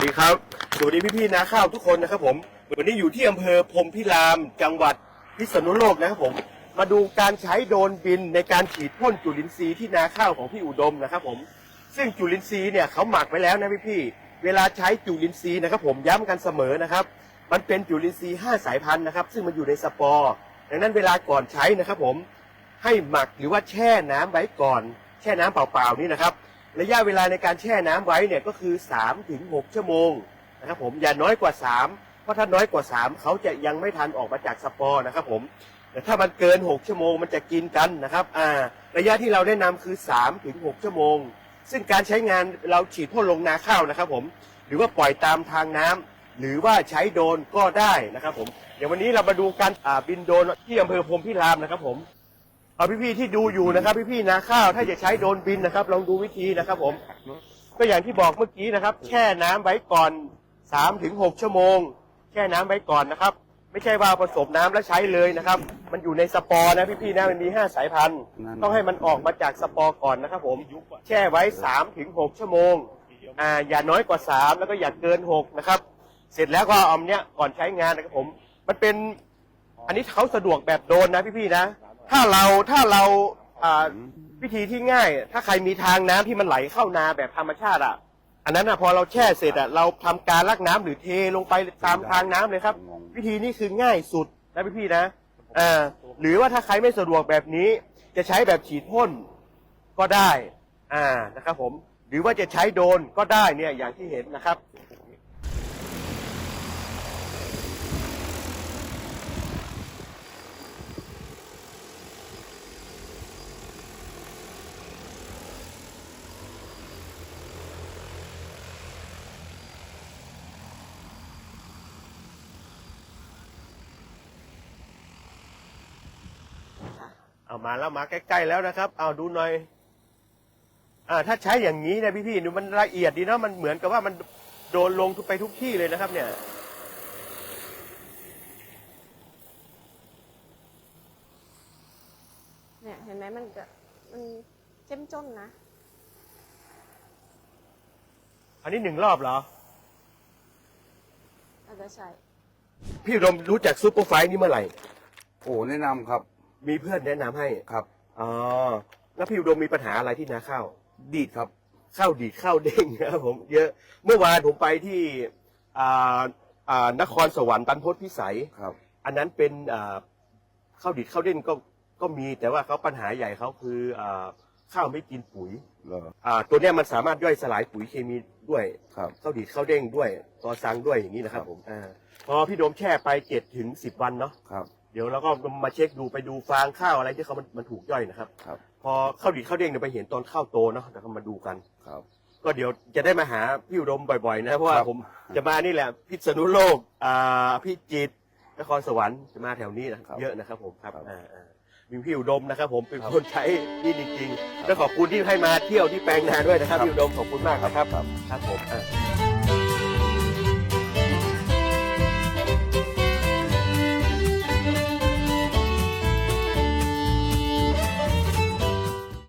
วัสดีครับ สวัสดีพี่ๆนาข้าวทุกคนนะครับผมวันนี้อยู่ที่อำเภอพรมพิราม จังหวัดพิษณุโลกนะครับผม มาดูการใช้โดรนบินในการฉีดพ่นจุลินทรีย์ที่นาข้าวของพี่อุดมนะครับผม ซึ่งจุลินทรีย์เนี่ยเขาหมักไว้แล้วนะพี่ๆเวลาใช้จุลินทรีย์นะครับผมย้ำกันเสมอนะครับ มันเป็นจุลินทรีย์5สายพันธุ์นะครับ ซึ่งมันอยู่ในสปอร์ดังนั้นเวลาก่อนใช้นะครับผมให้หมักหรือว่าแช่น้ำไว้ก่อน แช่น้ำเปล่าๆนี่นะครับ ระยะเวลาในการแช่น้ำไว้เนี่ยก็คือ3ถึง6ชั่วโมงนะครับผมอย่าน้อยกว่า 3 เพราะถ้าน้อยกว่า 3 เขาจะยังไม่ทันออกมาจากสปอร์นะครับผมแต่ถ้ามันเกิน 6 ชั่วโมงมันจะกินกันนะครับอ่าระยะที่เราแนะนำคือ3ถึง6ชั่วโมง ซึ่งการใช้งานเราฉีดพ่นลงนาข้าวนะครับผมหรือว่าปล่อยตามทางน้ำหรือว่าใช้โดนก็ได้นะครับผมเดี๋ยววันนี้เรามาดูการบินโดนที่อำเภอพรมพิรามนะครับผม เอาพี่ๆที่ดูอยู่นะครับ พี่ๆนาข้าวถ้าจะใช้โดรนบินนะครับ ลองดูวิธีนะครับ ผม ก็อย่างที่บอกเมื่อกี้นะครับ แช่น้ำไว้ก่อน3ถึง6ชั่วโมง แช่น้ำไว้ก่อนนะครับ ไม่ใช่ว่าผสมน้ำแล้วใช้เลยนะครับ มันอยู่ในสปอร์นะพี่ๆนะมันมี 5 สายพันธุ์นั่นต้องให้มันออกมาจากสปอร์ก่อนนะครับผมแช่ไว้3ถึง6ชั่วโมงอ่าอย่าน้อยกว่า 3 แล้วก็อย่าเกิน6นะครับเสร็จแล้วก็เอาเนี้ยก่อนใช้งานนะครับผม มันเป็นอันนี้เขาสะดวกแบบโดรนนะพี่ๆนะ ถ้าเราถ้าเราอ่าวิธีที่ง่าย ถ้าใครมีทางน้ำที่มันไหลเข้านาแบบธรรมชาติอะ อันนั้นอะพอเราแช่เสร็จอะเราทำการลักน้ำหรือเทลงไปตามทางน้ำเลยครับ วิธีนี้คือง่ายสุดนะพี่ๆนะอ่าหรือว่าถ้าใครไม่สะดวกแบบนี้ จะใช้แบบฉีดพ่นก็ได้ อ่านะครับผม หรือว่าจะใช้โดรนก็ได้เนี่ยอย่างที่เห็นนะครับ เอามาแล้วมาใกล้ๆแล้วนะครับ เอาดูหน่อย อ่า ถ้าใช้อย่างนี้นะพี่ๆดูมันละเอียดดีเนาะมันเหมือนกับว่ามันโดนลงทุกไปทุกที่เลยนะครับ เนี่ยเนี่ยเห็นไหมมันจะมันเจ้มจ้นนะ อันนี้หนึ่งรอบเหรออาจจะใช่ พี่อุดมรู้จักซูเปอร์ไฟท์นี่เมื่อไหร่ โอ้แนะนำครับ มีเพื่อนแนะนำให้ครับ อ๋อแล้วพี่อุดมมีปัญหาอะไรที่นาข้าวดีดครับ ข้าวดีดข้าวเด้งนะครับผมเยอะเมื่อวานผมไปที่อ่าอ่านครสวรรค์ตันพศพิสัย ครับ อันนั้นเป็นอ่าข้าวดิดข้าวเด่นก็ก็มีแต่ว่าเขาปัญหาใหญ่เขาคืออ่าข้าวไม่กินปุ๋ยเหรอ อ่าตัวเนี้ยมันสามารถย่อยสลายปุ๋ยเคมีด้วยครับ ข้าวดิดข้าวเด้งด้วยตอซังด้วยอย่างนี้นะครับผมอ่าพอพี่โดมแช่ไปเจ็ดถึงสิบวันเนาะครับ เดี๋ยวเราก็มาเช็คดูไปดูฟางข้าวอะไรที่เขามันมันถูกย่อยนะครับ ครับ พอข้าวดิดข้าวเด้งเนี่ยไปเห็นตอนข้าวโตเนาะเดี๋ยวเรามาดูกัน ครับ ก็เดี๋ยวจะได้มาหาพี่อุดมบ่อยๆนะเพราะว่าครับ ผมจะมานี่แหละพิษณุโลกอ่าพี่จิตรนครสวรรค์จะมาแถวนี้นะครับเยอะนะครับผมครับครับอ่าอ่ามีพี่อุดมนะครับ ผมเป็นคนใช้นี่จริงๆและขอบคุณที่ให้มาเที่ยวที่แปลงนาด้วยนะครับพี่อุดมขอบคุณมากนะครับครับครับผมอ่า